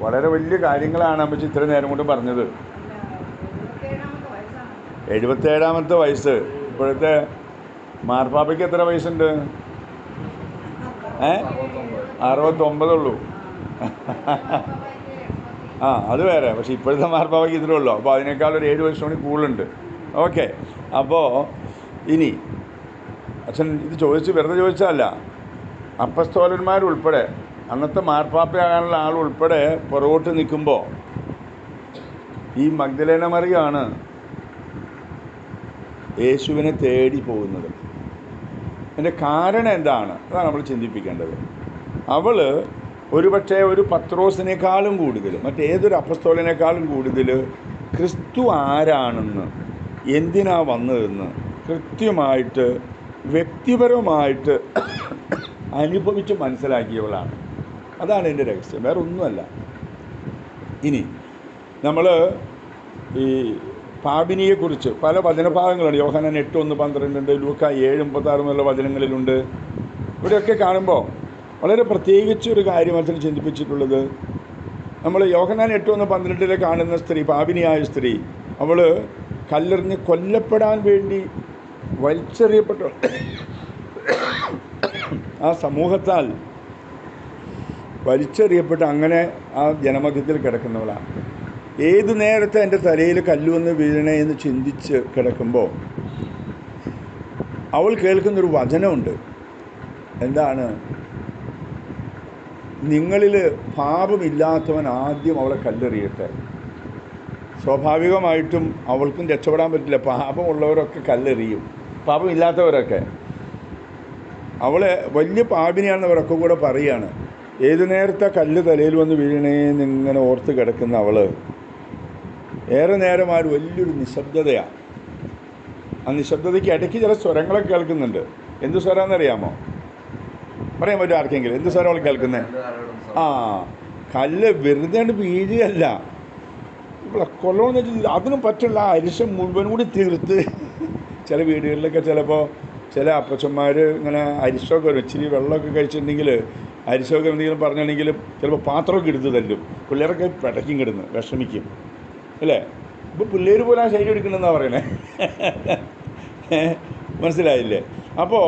വളരെ വലിയ കാര്യങ്ങളാണ് അമ്മച്ചി ഇത്ര നേരം കൊണ്ട് പറഞ്ഞത്. എഴുപത്തേഴാമത്തെ വയസ്സ്. ഇപ്പോഴത്തെ മാർപ്പാപ്പയ്ക്ക് എത്ര വയസ്സുണ്ട്? ഏ? അറുപത്തൊമ്പതുള്ളൂ ആ അത് വേറെ. പക്ഷെ ഇപ്പോഴത്തെ മാർപ്പാപ്പയ്ക്ക് ഇത്രേ ഉള്ളൂ. അപ്പോൾ അതിനേക്കാൾ ഒരു ഏഴ് വർഷം കൂടി കൂടുതലുണ്ട്. ഓക്കെ. അപ്പോൾ ഇനി അച്ഛൻ ഇത് ചോദിച്ച് വെറുതെ ചോദിച്ചതല്ല. അപ്പസ്തോലന്മാരുൾപ്പെടെ അന്നത്തെ മാർപ്പാപ്പയാകാനുള്ള ആൾ ഉൾപ്പെടെ പുറകോട്ട് നിൽക്കുമ്പോൾ ഈ മഗ്ദലേന മറിയാണ് യേശുവിനെ തേടി പോകുന്നത്. അതിന്റെ കാരണം എന്താണ്? അതാണ് നമ്മൾ ചിന്തിപ്പിക്കേണ്ടത്. അവൾ ഒരുപക്ഷെ ഒരു പത്രോസിനേക്കാളും കൂടുതൽ മറ്റേതൊരു അപ്പസ്തോലിനേക്കാളും കൂടുതൽ ക്രിസ്തു ആരാണെന്ന് എന്തിനാ വന്നതെന്ന് കൃത്യമായിട്ട് വ്യക്തിപരമായിട്ട് അനുഭവിച്ച് മനസ്സിലാക്കിയവളാണ്. അതാണ് എന്റെ രഹസ്യം. വേറെ ഒന്നുമല്ല. ഇനി നമ്മൾ ഈ പാപിനിയെക്കുറിച്ച് പല വചനഭാഗങ്ങളുണ്ട്. യോഹനൻ എട്ട് ഒന്ന് പന്ത്രണ്ടുണ്ട് ലൂക്ക ഏഴ് മുപ്പത്താറ് എന്നുള്ള വചനങ്ങളിലുണ്ട്. ഇവിടെയൊക്കെ കാണുമ്പോൾ വളരെ പ്രത്യേകിച്ച് ഒരു കാര്യം അതിൽ ചിന്തിപ്പിച്ചിട്ടുള്ളത്. നമ്മൾ യോഹനാൻ എട്ട് ഒന്ന് പന്ത്രണ്ടിലെ കാണുന്ന സ്ത്രീ പാപിനിയായ സ്ത്രീ അവൾ കല്ലെറിഞ്ഞ് കൊല്ലപ്പെടാൻ വേണ്ടി വലിച്ചെറിയപ്പെട്ട. ആ സമൂഹത്താൽ വലിച്ചെറിയപ്പെട്ട് അങ്ങനെ ആ ജനമധ്യത്തിൽ കിടക്കുന്നവളാണ്. ഏത് നേരത്തെ എന്റെ തലയിൽ കല്ലുവന്ന് വീഴണേ എന്ന് ചിന്തിച്ച് കിടക്കുമ്പോൾ അവൾ കേൾക്കുന്നൊരു വചനമുണ്ട്. എന്താണ്? നിങ്ങളിൽ പാപമില്ലാത്തവൻ ആദ്യം അവളെ കല്ലെറിയട്ടെ. സ്വാഭാവികമായിട്ടും അവൾക്കും രക്ഷപ്പെടാൻ പറ്റില്ല. പാപമുള്ളവരൊക്കെ കല്ലെറിയും. പാപമില്ലാത്തവരൊക്കെ. അവളെ വലിയ പാപിനിയാണെന്നവരൊക്കെ കൂടെ പറയുകയാണ് ഏത് നേരത്തെ കല്ല് തലയിൽ വന്ന് വീഴണേന്ന് ഇങ്ങനെ ഓർത്ത് കിടക്കുന്ന അവൾ ഏറെ നേരം ആ ഒരു വലിയൊരു നിശബ്ദതയാണ് ആ നിശബ്ദതയ്ക്ക് ഇടയ്ക്ക് ചില സ്വരങ്ങളൊക്കെ കേൾക്കുന്നുണ്ട്. എന്ത് സ്വരമെന്നറിയാമോ പറയാൻ പറ്റും ആർക്കെങ്കിലും? എന്ത് സ്വരം അവൾ കേൾക്കുന്നത് ആ കല്ല് വെറുതെ വീഴുകയല്ല. ഇവിടെ കൊല്ലണമെന്ന് വെച്ചാൽ അതിനും പറ്റുള്ള അരിശം മുഴുവൻ കൂടി തീർത്ത്. ചില വീടുകളിലൊക്കെ ചിലപ്പോൾ ചില അപ്പച്ചന്മാർ ഇങ്ങനെ അരിശമൊക്കെ വരും ഇച്ചിരി വെള്ളമൊക്കെ കഴിച്ചിട്ടുണ്ടെങ്കിൽ അരിശമൊക്കെ എന്തെങ്കിലും പറഞ്ഞിട്ടുണ്ടെങ്കിൽ ചിലപ്പോൾ പാത്രമൊക്കെ എടുത്ത് തല്ലും. പിള്ളേരൊക്കെ പിടയ്ക്കും കിടന്ന് വിഷമിക്കും. അല്ലേ? ഇപ്പോൾ പിള്ളേർ പോലും ആ ശൈലി എടുക്കണമെന്നാണ് പറയണേ. മനസ്സിലായില്ലേ? അപ്പോൾ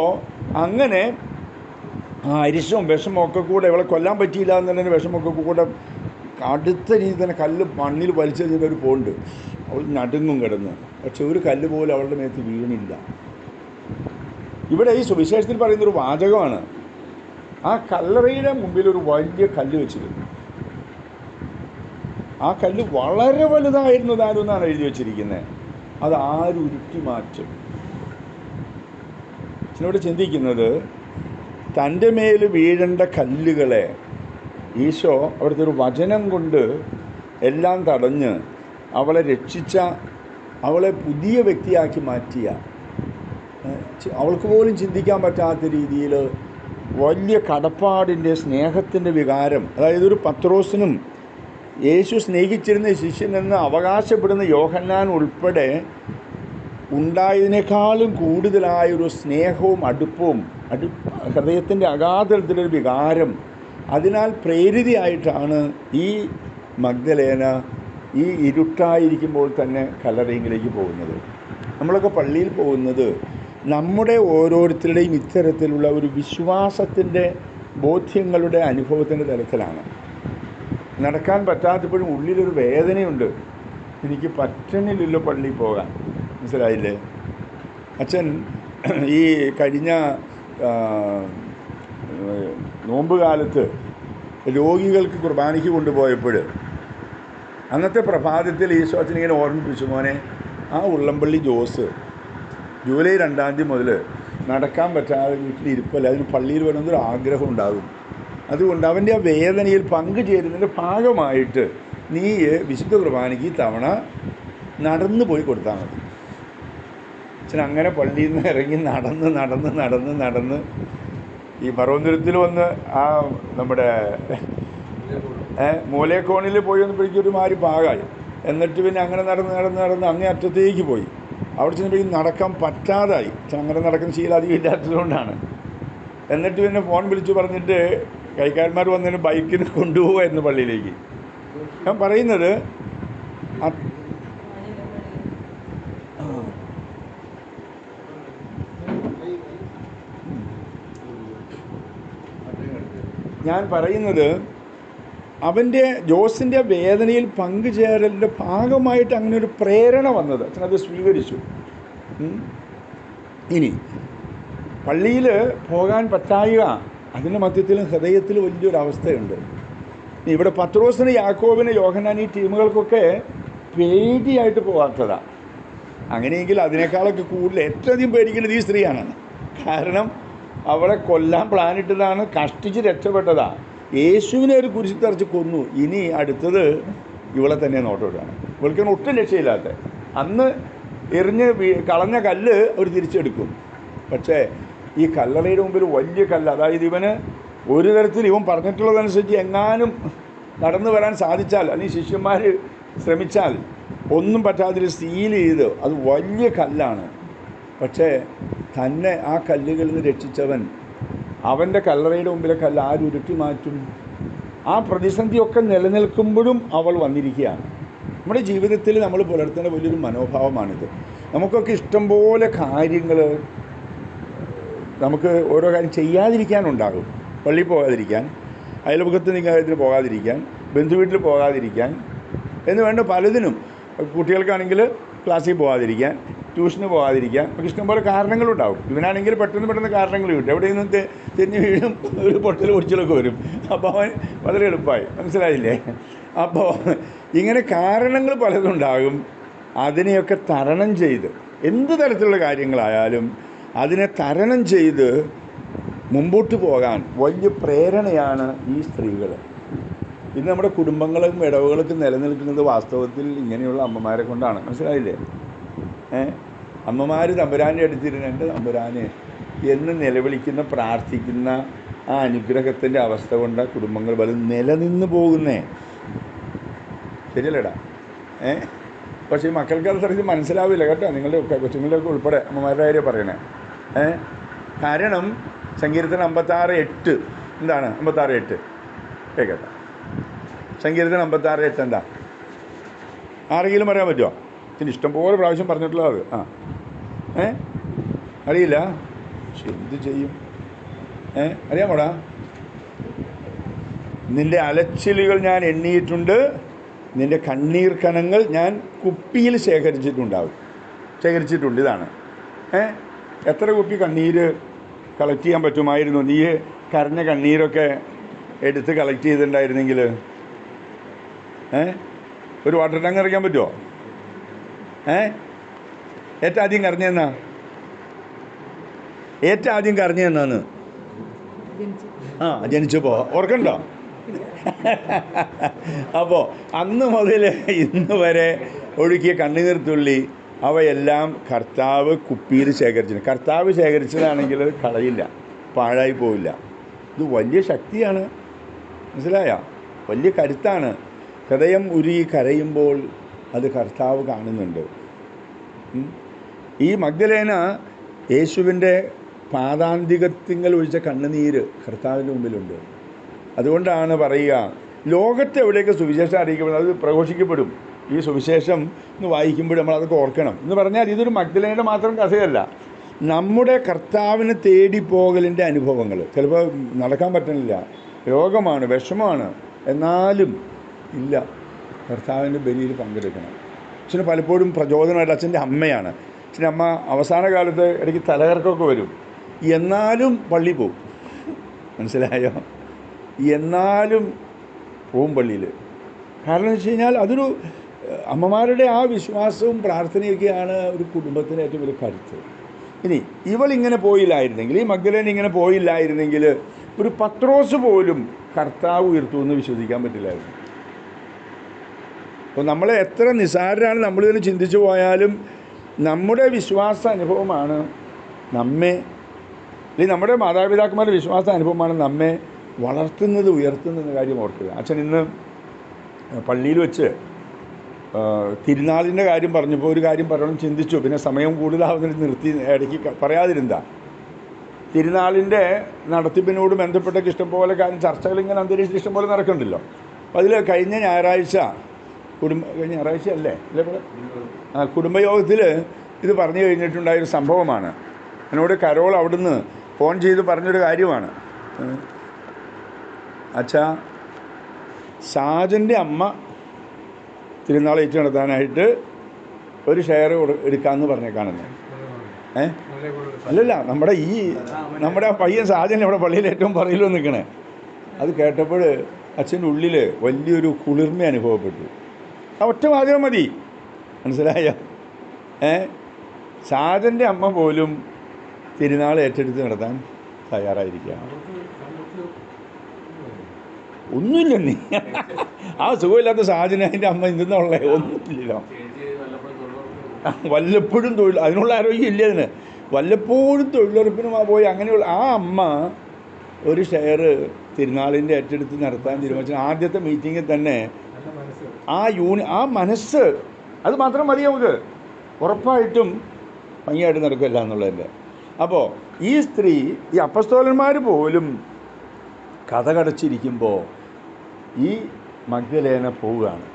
അങ്ങനെ ആ അരിശവും വിഷമൊക്കെ കൂടെ ഇവളെ കൊല്ലാൻ പറ്റിയില്ല എന്നുള്ളതിന് വിഷമൊക്കെ കൂടെ അടുത്ത രീതിയിൽ തന്നെ കല്ല് മണ്ണിൽ വലിച്ചെറിഞ്ഞിട്ട് ഒരു പോണ്ട്. അവൾ നടുങ്ങും കിടന്ന്. പക്ഷെ ഒരു കല്ല് പോലും അവളുടെ മേത്ത് വീണില്ല. ഇവിടെ ഈ സുവിശേഷത്തിൽ പറയുന്നൊരു വാചകമാണ്. ആ കല്ലറയുടെ മുമ്പിൽ ഒരു വലിയ കല്ല് വെച്ചിരുന്നു. ആ കല്ല് വളരെ വലുതായിരുന്നു എന്നാണ് എഴുതി വെച്ചിരിക്കുന്നത് അത് ആരും ഉരുട്ടി മാറ്റും. ഇവിടെ ചിന്തിക്കുന്നത് തന്റെ മേൽ വീഴേണ്ട കല്ലുകളെ ഈശോ അവിടുത്തെ ഒരു വചനം കൊണ്ട് എല്ലാം തടഞ്ഞ് അവളെ രക്ഷിച്ച അവളെ പുതിയ വ്യക്തിയാക്കി മാറ്റിയ അവൾക്ക് പോലും ചിന്തിക്കാൻ പറ്റാത്ത രീതിയിൽ വലിയ കടപ്പാടിന്റെ സ്നേഹത്തിന്റെ വികാരം. അതായത് ഒരു പത്രോസിനും യേശു സ്നേഹിച്ചിരുന്ന ശിഷ്യനെന്ന് അവകാശപ്പെടുന്ന യോഹന്നാൻ ഉൾപ്പെടെ ഉണ്ടായതിനേക്കാളും കൂടുതലായൊരു സ്നേഹവും അടുപ്പവും അടു ഹൃദയത്തിന്റെ അഗാധത്തിലൊരു വികാരം. അതിനാൽ പ്രേരിതയായിട്ടാണ് ഈ മഗ്ദലേന ഈ ഇരുട്ടായിരിക്കുമ്പോൾ തന്നെ കല്ലറയിലേക്ക് പോകുന്നത്. നമ്മളൊക്കെ പള്ളിയിൽ പോകുന്നത് നമ്മുടെ ഓരോരുത്തരുടെയും ഇത്തരത്തിലുള്ള ഒരു വിശ്വാസത്തിന്റെ ബോധ്യങ്ങളുടെ അനുഭവത്തിന്റെ തലത്തിലാണ്. നടക്കാൻ പറ്റാത്തപ്പോഴും ഉള്ളിലൊരു വേദനയുണ്ട്. എനിക്ക് പറ്റണില്ലല്ലോ പള്ളിയിൽ പോകാൻ. മനസ്സിലായില്ലേ? അച്ഛൻ ഈ കഴിഞ്ഞ നോമ്പുകാലത്ത് നോമ്പ് കാലത്ത് രോഗികൾക്ക് കുർബാനയ്ക്ക് കൊണ്ടുപോയപ്പോൾ അന്നത്തെ പ്രഭാതത്തിൽ ഈശോ അച്ഛനിങ്ങനെ ഓർമ്മിപ്പിച്ചു മോനെ ആ ഉള്ളംപള്ളി ജോസ് ജൂലൈ രണ്ടാം തീയതി മുതൽ നടക്കാൻ പറ്റാതെ വീട്ടിലിരിപ്പല്ല അതിന് പള്ളിയിൽ വരുന്നൊരു ആഗ്രഹം ഉണ്ടാകും. അതുകൊണ്ട് അവന്റെ ആ വേദനയിൽ പങ്കുചേരുന്നതിന്റെ ഭാഗമായിട്ട് നീ വിശുദ്ധ കുർബാനയ്ക്ക് ഈ തവണ നടന്നു പോയി കൊടുത്താൽ മതി. അച്ഛൻ അങ്ങനെ പള്ളിയിൽ നിന്ന് ഇറങ്ങി നടന്ന് നടന്ന് നടന്ന് നടന്ന് ഈ മറവന്തുരത്തിൽ വന്ന് ആ നമ്മുടെ മൂലേക്കോണിൽ പോയി വന്നപ്പോഴേക്കും ഒരു മാതിരി പാകായി എന്നിട്ട് പിന്നെ അങ്ങനെ നടന്ന് നടന്ന് നടന്ന് അങ്ങേ അറ്റത്തേക്ക് പോയി. അവിടെ ചെന്നപ്പോഴേക്കും നടക്കാൻ പറ്റാതായി. അങ്ങനെ നടക്കുന്ന ശീലം അധികം ഇല്ലാത്തതുകൊണ്ടാണ്. എന്നിട്ട് പിന്നെ ഫോൺ വിളിച്ചു പറഞ്ഞിട്ട് കൈക്കാരന്മാർ വന്നതിന് ബൈക്കിന് കൊണ്ടുപോകുമായിരുന്നു പള്ളിയിലേക്ക്. ഞാൻ പറയുന്നത് ഞാൻ പറയുന്നത് അവന്റെ ജോസിന്റെ വേദനയിൽ പങ്കുചേരലിന്റെ ഭാഗമായിട്ട് അങ്ങനെ ഒരു പ്രേരണ വന്നത്. അച്ഛൻ അത് സ്വീകരിച്ചു. ഇനി പള്ളിയിൽ പോകാൻ പറ്റായുക അതിന്റെ മധ്യത്തിലും ഹൃദയത്തിൽ വലിയൊരവസ്ഥയുണ്ട് ഇവിടെ പത്രോസിന് യാക്കോബിന് യോഹനാൻ ഈ ടീമുകൾക്കൊക്കെ പേടിയായിട്ട് പോകാത്തതാണ് അങ്ങനെയെങ്കിൽ അതിനേക്കാളൊക്കെ കൂടുതൽ ഏറ്റവും അധികം പേടിക്കുന്നത് ഈ സ്ത്രീയാണ് കാരണം അവളെ കൊല്ലാൻ പ്ലാനിട്ടതാണ് കഷ്ടിച്ച് രക്ഷപ്പെട്ടതാ. യേശുവിനെ ഒരു കുരിശി തറച്ച് കൊന്നു. ഇനി അടുത്തത് ഇവളെ തന്നെ നോട്ടോട്ടാണ് ഇവൾക്കാണ് ഒട്ടും രക്ഷയില്ലാത്ത. അന്ന് എറിഞ്ഞ് കളഞ്ഞ കല്ല് അവർ തിരിച്ചെടുക്കും. പക്ഷേ ഈ കല്ലറയുടെ മുമ്പിൽ വലിയ കല്ല് അതായത് ഇവന് ഒരു തരത്തിൽ ഇവൻ പറഞ്ഞിട്ടുള്ളതനുസരിച്ച് എങ്ങാനും നടന്നു വരാൻ സാധിച്ചാൽ അല്ലെങ്കിൽ ശിഷ്യന്മാർ ശ്രമിച്ചാൽ ഒന്നും പറ്റാതിൽ സീൽ ചെയ്ത് അത് വലിയ കല്ലാണ്. പക്ഷേ തന്നെ ആ കല്ലുകളിൽ നിന്ന് രക്ഷിച്ചവൻ അവന്റെ കല്ലറയുടെ മുമ്പിലെ കല്ല് ആരുരുട്ടി മാറ്റും? ആ പ്രതിസന്ധിയൊക്കെ നിലനിൽക്കുമ്പോഴും അവൾ വന്നിരിക്കുകയാണ്. നമ്മുടെ ജീവിതത്തിൽ നമ്മൾ പുലർത്തേണ്ട വലിയൊരു മനോഭാവമാണിത്. നമുക്കൊക്കെ ഇഷ്ടംപോലെ കാര്യങ്ങൾ നമുക്ക് ഓരോ കാര്യം ചെയ്യാതിരിക്കാനുണ്ടാകും പള്ളിയിൽ പോകാതിരിക്കാൻ അയൽപക്കത്ത് കാര്യത്തിൽ പോകാതിരിക്കാൻ ബന്ധുവീട്ടിൽ പോകാതിരിക്കാൻ എന്ന് വേണ്ട പലതിനും. കുട്ടികൾക്കാണെങ്കിൽ ക്ലാസ്സിൽ പോകാതിരിക്കാൻ ട്യൂഷന് പോകാതിരിക്കാൻ നമുക്ക് ഇഷ്ടംപോലെ കാരണങ്ങളുണ്ടാവും ഇവനാണെങ്കിൽ പെട്ടെന്ന് പെട്ടെന്ന് കാരണങ്ങൾ കിട്ടും. എവിടെ നിന്ന് തെന്നി വീഴും ഒരു പൊട്ടൽ പൊടിച്ചിലൊക്കെ വരും. അപ്പോൾ അവൻ വളരെ എളുപ്പമായി. മനസ്സിലായില്ലേ? അപ്പോൾ ഇങ്ങനെ കാരണങ്ങൾ പലതുണ്ടാകും അതിനെയൊക്കെ തരണം ചെയ്ത് എന്ത് തരത്തിലുള്ള കാര്യങ്ങളായാലും അതിനെ തരണം ചെയ്ത് മുമ്പോട്ട് പോകാൻ വലിയ പ്രേരണയാണ് ഈ സ്ത്രീകൾ. ഇത് നമ്മുടെ കുടുംബങ്ങളും ഇടവുകളൊക്കെ നിലനിൽക്കുന്നത് വാസ്തവത്തിൽ ഇങ്ങനെയുള്ള അമ്മമാരെ കൊണ്ടാണ്. മനസ്സിലായില്ലേ? അമ്മമാർ തമ്പുരാനെ അടുത്തിരുന്നുണ്ട് തമ്പുരാന്. എന്ന് നിലവിളിക്കുന്ന പ്രാർത്ഥിക്കുന്ന ആ അനുഗ്രഹത്തിന്റെ അവസ്ഥ കൊണ്ട് കുടുംബങ്ങൾ വലു നിലനിന്ന് പോകുന്നേ. ശരിയല്ലേടാ. ഏ? പക്ഷേ ഈ മക്കൾക്ക് അത് സത്യത്തിൽ മനസ്സിലാവില്ല കേട്ടോ. നിങ്ങളുടെ ഒക്കെ കൊച്ചുങ്ങളിലൊക്കെ ഉൾപ്പെടെ അമ്മമാരുടെ കാര്യം പറയണേ. ഏ? കാരണം സങ്കീർത്തനം അമ്പത്താറ് എട്ട്. എന്താണ്? അമ്പത്താറ് എട്ട്. കേൾക്കട്ടെ. സങ്കീർത്തനം അമ്പത്താറ് എട്ട് എന്താ? ആരെങ്കിലും പറയാൻ പറ്റുമോ ഇതിന് ഇഷ്ടംപോലെ പ്രാവശ്യം പറഞ്ഞിട്ടുള്ളത് ആ. ഏ? അറിയില്ല? എന്ത് ചെയ്യും? ഏ? അറിയാമോടാ? നിന്റെ അലച്ചിലുകൾ ഞാൻ എണ്ണിയിട്ടുണ്ട്. നിന്റെ കണ്ണീർ കണങ്ങൾ ഞാൻ കുപ്പിയിൽ ശേഖരിച്ചിട്ടുണ്ടാവും. ശേഖരിച്ചിട്ടുണ്ട് ഇതാണ്. ഏ? എത്ര കുപ്പി കണ്ണീര് കളക്ട് ചെയ്യാൻ പറ്റുമായിരുന്നു? നീ കരഞ്ഞ കണ്ണീരൊക്കെ എടുത്ത് കളക്ട് ചെയ്തിട്ടുണ്ടായിരുന്നെങ്കിൽ ഏ? ഒരു വാട്ടർ ടാങ്ക് നിറയ്ക്കാൻ പറ്റുമോ ഏ? ഏറ്റവും ആദ്യം കരഞ്ഞെന്നാ ഏറ്റവും ആദ്യം കരഞ്ഞെന്നാന്ന് ആ ജനിച്ചപ്പോൾ ഓർക്കണ്ടോ? അപ്പോൾ അന്ന് മുതൽ ഇന്ന് വരെ ഒഴുക്കിയ കണ്ണുനീർ തുള്ളി അവയെല്ലാം കർത്താവ് കുപ്പിയിൽ ശേഖരിച്ചു കർത്താവ് ശേഖരിച്ചതാണെങ്കിൽ അത് കളയില്ല. പാഴായി പോവില്ല. ഇത് വലിയ ശക്തിയാണ്. മനസ്സിലായ? വലിയ കരുത്താണ്. ഹൃദയം ഉരുകി കരയുമ്പോൾ അത് കർത്താവ് കാണുന്നുണ്ട്. ഈ മഗ്ദലേന യേശുവിന്റെ പാതാന്തികത്തിങ്കൽ ഒഴിച്ച കണ്ണുനീര് കർത്താവിന്റെ മുമ്പിലുണ്ട്. അതുകൊണ്ടാണ് പറയുക ലോകത്തെ എവിടെയൊക്കെ സുവിശേഷം അറിയിക്കപ്പെടുന്നത് അത് പ്രഘോഷിക്കപ്പെടും. ഈ സുവിശേഷം എന്ന് വായിക്കുമ്പോൾ നമ്മൾ അതൊക്കെ ഓർക്കണം. എന്ന് പറഞ്ഞാൽ ഇതൊരു മഗ്ദലേനയുടെ മാത്രം കഥയല്ല. നമ്മുടെ കർത്താവിന് തേടി പോകലിന്റെ അനുഭവങ്ങൾ. ചിലപ്പോൾ നടക്കാൻ പറ്റണില്ല. രോഗമാണ് വിഷമമാണ്. എന്നാലും ഇല്ല കർത്താവിന്റെ ബലിയിൽ പങ്കെടുക്കണം. അച്ഛന് പലപ്പോഴും പ്രചോദനമായിട്ട് അച്ഛന്റെ അമ്മയാണ്. അച്ഛന്റെ അമ്മ അവസാന കാലത്ത് ഇടയ്ക്ക് തലകർക്കമൊക്കെ വരും. എന്നാലും പള്ളി പോവും. മനസ്സിലായോ? എന്നാലും പോവും പള്ളിയിൽ കാരണം എന്ന് വെച്ച് കഴിഞ്ഞാൽ അതൊരു അമ്മമാരുടെ ആ വിശ്വാസവും പ്രാർത്ഥനയൊക്കെയാണ് ഒരു കുടുംബത്തിന് ഏറ്റവും വലിയ കരുത്ത്. ഇനി ഇവളിങ്ങനെ പോയില്ലായിരുന്നെങ്കിൽ ഈ മഗ്ദലേന ഇങ്ങനെ പോയില്ലായിരുന്നെങ്കിൽ ഒരു പത്രോസ് പോലും കർത്താവ് ഉയർത്തുമെന്ന് വിശ്വസിക്കാൻ പറ്റില്ലായിരുന്നു. അപ്പോൾ നമ്മൾ എത്ര നിസ്സാരരാണ് നമ്മളിതിന് ചിന്തിച്ചു പോയാലും നമ്മുടെ വിശ്വാസ അനുഭവമാണ് നമ്മെ അല്ലെങ്കിൽ നമ്മുടെ മാതാപിതാക്കന്മാരുടെ വിശ്വാസ അനുഭവമാണ് നമ്മെ വളർത്തുന്നത് ഉയർത്തുന്നത് കാര്യം ഓർക്കുക. അച്ഛൻ ഇന്ന് പള്ളിയിൽ വെച്ച് തിരുനാളിന്റെ കാര്യം പറഞ്ഞപ്പോൾ ഒരു കാര്യം പറയണം ചിന്തിച്ചു. പിന്നെ സമയം കൂടുതലാവുന്നതിന് നിർത്തി ഇടയ്ക്ക് പറയാതിരുന്ന. തിരുനാളിന്റെ നടത്തിപ്പിനോട് ബന്ധപ്പെട്ടൊക്കെ ഇഷ്ടംപോലെ കാര്യം ചർച്ചകൾ ഇങ്ങനെ അന്തരീക്ഷത്തിൽ ഇഷ്ടംപോലെ നടക്കുന്നുണ്ടല്ലോ. അപ്പോൾ അതിൽ കഴിഞ്ഞ ഞായറാഴ്ച കുടുംബ കഴിഞ്ഞ ഞായറാഴ്ച അല്ലേ? അല്ലേ? ആ കുടുംബയോഗത്തിൽ ഇത് പറഞ്ഞു കഴിഞ്ഞിട്ടുണ്ടായൊരു സംഭവമാണ്. എന്നോട് കരോൾ അവിടുന്ന് ഫോൺ ചെയ്ത് പറഞ്ഞൊരു കാര്യമാണ്. അച്ഛാ ഷാജന്റെ അമ്മ തിരുനാൾ ഏറ്റു നടത്താനായിട്ട് ഒരു ഷെയർ എടുക്കാമെന്ന് പറഞ്ഞേക്കാണെന്ന് ഏ? അല്ലല്ല നമ്മുടെ ഈ നമ്മുടെ പയ്യൻ ഷാജൻ ഇവിടെ പള്ളിയിൽ ഏറ്റവും പറയിലോ നിൽക്കണേ അത് കേട്ടപ്പോൾ അച്ഛന്റെ ഉള്ളിൽ വലിയൊരു കുളിർമ അനുഭവപ്പെട്ടു. ഒറ്റ വാചകം മതി. മനസ്സിലായോ? ഏ? ഷാജന്റെ അമ്മ പോലും തിരുനാൾ ഏറ്റെടുത്ത് നടത്താൻ തയ്യാറായിരിക്കുക ഒന്നുമില്ല നീ. ആ സുഖമില്ലാത്ത ഷാജന് അതിന്റെ അമ്മ ഇന്നുള്ളേ ഒന്നുമില്ലല്ലോ. വല്ലപ്പോഴും തൊഴിൽ അതിനുള്ള ആരോഗ്യം ഇല്ല അതിന്? വല്ലപ്പോഴും തൊഴിലുറപ്പിന് പോയി അങ്ങനെയുള്ള ആ അമ്മ ഒരു ഷെയർ തിരുനാളിന്റെ ഏറ്റെടുത്ത് നടത്താൻ തീരുമാനിച്ചു. ആദ്യത്തെ മീറ്റിങ്ങിൽ തന്നെ ആ യൂണി ആ മനസ്സ് അത് മാത്രം മതി നമുക്ക് ഉറപ്പായിട്ടും ഭംഗിയായിട്ട് നടക്കില്ല എന്നുള്ളതിന്റെ. അപ്പോൾ ഈ സ്ത്രീ ഈ അപ്പസ്തോലന്മാർ പോലും കഥ കടച്ചിരിക്കുമ്പോൾ ഈ മഗ്ദലേന പോവുകയാണ്.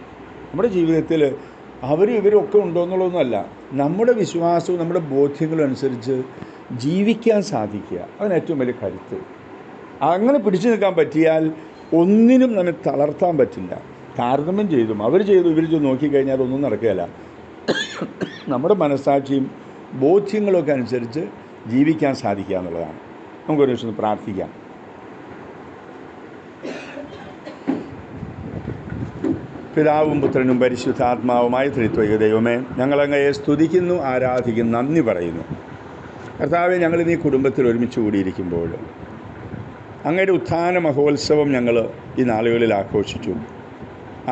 നമ്മുടെ ജീവിതത്തിൽ അവരും ഇവരൊക്കെ ഉണ്ടോ എന്നുള്ളതൊന്നുമല്ല നമ്മുടെ വിശ്വാസവും നമ്മുടെ ബോധ്യങ്ങളും അനുസരിച്ച് ജീവിക്കാൻ സാധിക്കുക. അതിന് ഏറ്റവും വലിയ കരുത്ത്. അങ്ങനെ പിടിച്ചു നിൽക്കാൻ പറ്റിയാൽ ഒന്നിനും നമ്മെ തളർത്താൻ പറ്റില്ല. താരതമ്യം ചെയ്തും അവർ ചെയ്തു ഇവർ ചെയ്തു നോക്കിക്കഴിഞ്ഞാൽ ഒന്നും നടക്കുകയില്ല. നമ്മുടെ മനസ്സാക്ഷിയും ബോധ്യങ്ങളൊക്കെ അനുസരിച്ച് ജീവിക്കാൻ സാധിക്കുക എന്നുള്ളതാണ്. നമുക്കൊരു ദിവസം പ്രാർത്ഥിക്കാം. പിതാവും പുത്രനും പരിശുദ്ധാത്മാവുമായി ത്രിത്വൈക ദൈവമേ ഞങ്ങളങ്ങയെ സ്തുതിക്കുന്നു ആരാധിക്കുന്നു നന്ദി പറയുന്നു. കർത്താവെ ഞങ്ങൾ ഈ കുടുംബത്തിൽ ഒരുമിച്ച് കൂടിയിരിക്കുമ്പോൾ അങ്ങയുടെ ഉത്ഥാന മഹോത്സവം ഞങ്ങൾ ഈ നാളുകളിൽ ആഘോഷിച്ചു.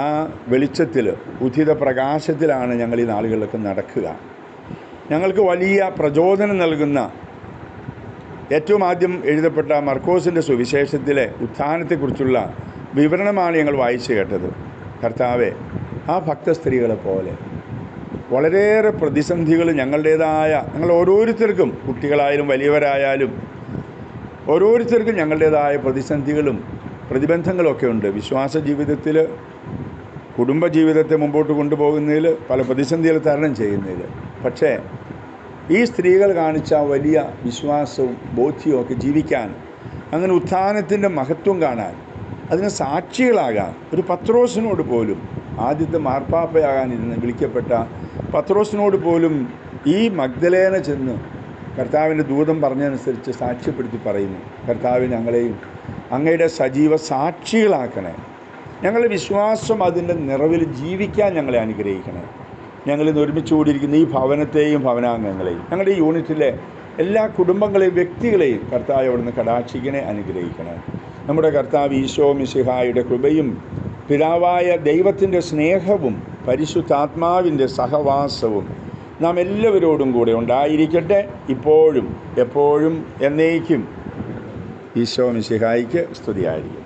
ആ വെളിച്ചത്തിൽ ഉദിത പ്രകാശത്തിലാണ് ഞങ്ങൾ ഈ നാളുകളിലൊക്കെ നടക്കുക. ഞങ്ങൾക്ക് വലിയ പ്രചോദനം നൽകുന്ന ഏറ്റവും ആദ്യം എഴുതപ്പെട്ട മർക്കോസിന്റെ സുവിശേഷത്തിലെ ഉത്ഥാനത്തെക്കുറിച്ചുള്ള വിവരണമാണ് ഞങ്ങൾ വായിച്ചു കേട്ടത്. കർത്താവെ ആ ഭക്ത സ്ത്രീകളെ പോലെ വളരെയേറെ പ്രതിസന്ധികൾ ഞങ്ങളുടേതായ ഞങ്ങൾ ഓരോരുത്തർക്കും കുട്ടികളായാലും വലിയവരായാലും ഓരോരുത്തർക്കും ഞങ്ങളുടേതായ പ്രതിസന്ധികളും പ്രതിബന്ധങ്ങളൊക്കെ ഉണ്ട്. വിശ്വാസ ജീവിതത്തിൽ കുടുംബജീവിതത്തെ മുമ്പോട്ട് കൊണ്ടുപോകുന്നതിൽ പല പ്രതിസന്ധികൾ തരണം ചെയ്യുന്നതിൽ. പക്ഷേ ഈ സ്ത്രീകൾ കാണിച്ച വലിയ വിശ്വാസവും ബോധ്യവും ഒക്കെ ജീവിക്കാൻ അങ്ങനെ ഉത്ഥാനത്തിന്റെ മഹത്വം കാണാൻ അതിന് സാക്ഷികളാകാൻ ഒരു പത്രോസിനോട് പോലും ആദ്യത്തെ മാർപ്പാപ്പയാകാനിരുന്ന് വിളിക്കപ്പെട്ട പത്രോസിനോട് പോലും ഈ മഗ്ദലേന ചെന്ന് കർത്താവിന്റെ ദൂതം പറഞ്ഞതനുസരിച്ച് സാക്ഷ്യപ്പെടുത്തി പറയുന്നു. കർത്താവ് ഞങ്ങളെയും അങ്ങയുടെ സജീവ സാക്ഷികളാക്കണേ. ഞങ്ങളുടെ വിശ്വാസം അതിന്റെ നിറവിൽ ജീവിക്കാൻ ഞങ്ങളെ അനുഗ്രഹിക്കണേ. ഞങ്ങളിന്ന് ഒരുമിച്ച് കൂടിയിരിക്കുന്ന ഈ ഭവനത്തെയും ഭവനാംഗങ്ങളെയും ഞങ്ങളുടെ ഈ യൂണിറ്റിലെ എല്ലാ കുടുംബങ്ങളെയും വ്യക്തികളെയും കർത്താവ് അവിടുന്ന് കടാക്ഷിക്കണേ അനുഗ്രഹിക്കണേ. നമ്മുടെ കർത്താവ് ഈശോ മിശിഹായുടെ കൃപയും പിതാവായ ദൈവത്തിന്റെ സ്നേഹവും പരിശുദ്ധാത്മാവിന്റെ സഹവാസവും നാം എല്ലാവരോടും കൂടെ ഉണ്ടായിരിക്കട്ടെ. ഇപ്പോഴും എപ്പോഴും എന്നേക്കും ഈശോ മിശിഹായിക്ക് സ്തുതിയായിരിക്കും.